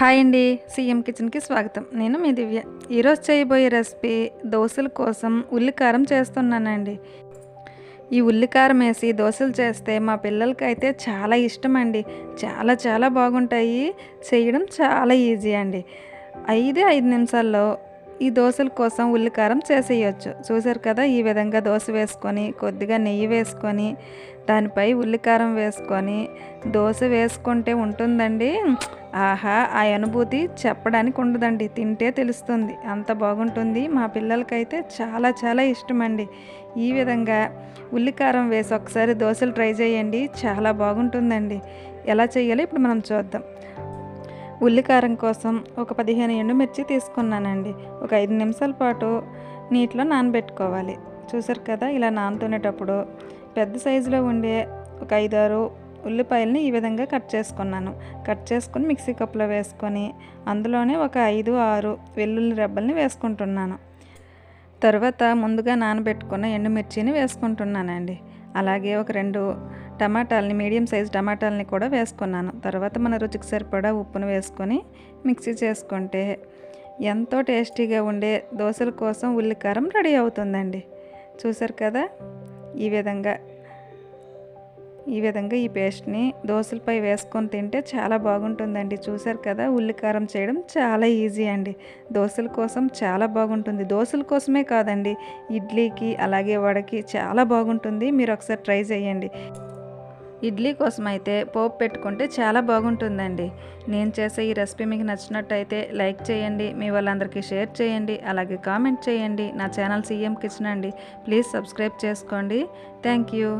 Hi అండి CM కిచెన్కి స్వాగతం. నేను మీ దివ్య. ఈరోజు చేయబోయే రెసిపీ దోశల కోసం ఉల్లికారం చేస్తున్నానండి. ఈ ఉల్లికారం వేసి దోశలు చేస్తే మా పిల్లలకి అయితే చాలా ఇష్టం అండి చాలా చాలా బాగుంటాయి. చేయడం చాలా ఈజీ అండి. ఐదే ఐదు నిమిషాల్లో ఈ దోశల కోసం ఉల్లికారం చేసేయచ్చు. చూసారు కదా? ఈ విధంగా దోశ వేసుకొని కొద్దిగా నెయ్యి వేసుకొని దానిపై ఉల్లికారం వేసుకొని దోశ వేసుకుంటే ఉంటుందండి. ఆహా ఆ అనుభూతి చెప్పడానికి ఉండదండి. తింటే తెలుస్తుంది. అంత బాగుంటుంది. మా పిల్లలకైతే చాలా చాలా ఇష్టం అండి ఈ విధంగా ఉల్లికారం వేసి ఒకసారి దోశలు ట్రై చేయండి. చాలా బాగుంటుందండి. ఎలా చేయాలో ఇప్పుడు మనం చూద్దాం. ఉల్లికారం కోసం ఒక పదిహేను ఎండుమిర్చి తీసుకున్నానండి. ఒక ఐదు నిమిషాల పాటు నీటిలో నానబెట్టుకోవాలి. చూసారు కదా ఇలా నానుతునేటప్పుడు పెద్ద సైజులో ఉండే ఒక ఐదారు ఉల్లిపాయలని ఈ విధంగా కట్ చేసుకున్నాను. కట్ చేసుకుని మిక్సీ కప్లో వేసుకొని అందులోనే ఒక ఐదు ఆరు వెల్లుల్లి రెబ్బల్ని వేసుకుంటున్నాను. తర్వాత ముందుగా నానబెట్టుకున్న ఎండుమిర్చిని వేసుకుంటున్నానండి. అలాగే ఒక రెండు టమాటాలని మీడియం సైజ్ టమాటాలని కూడా వేసుకున్నాను. తర్వాత మన రుచికి సరిపడా ఉప్పును వేసుకొని మిక్సీ చేసుకుంటే ఎంతో టేస్టీగా ఉండే దోశల కోసం ఉల్లికారం రెడీ అవుతుందండి. చూసారు కదా? ఈ విధంగా ఈ విధంగా ఈ పేస్ట్ని దోశలపై వేసుకొని తింటే చాలా బాగుంటుందండి. చూసారు కదా ఉల్లికారం చేయడం చాలా ఈజీ అండి. దోశల కోసం చాలా బాగుంటుంది. దోశల కోసమే కాదండి ఇడ్లీకి అలాగే వడకి చాలా బాగుంటుంది. మీరు ఒకసారి ట్రై చేయండి. ఇడ్లీ కోసం అయితే పోపు పెట్టుకుంటే చాలా బాగుంటుందండి. నేను చేసే ఈ రెసిపీ మీకు నచ్చినట్టయితే లైక్ చేయండి మీ వాళ్ళందరికీ షేర్ చేయండి అలాగే కామెంట్ చేయండి. నా ఛానల్ సీఎం కిచెన్ అండి. ప్లీజ్ సబ్స్క్రైబ్ చేసుకోండి. Thank you.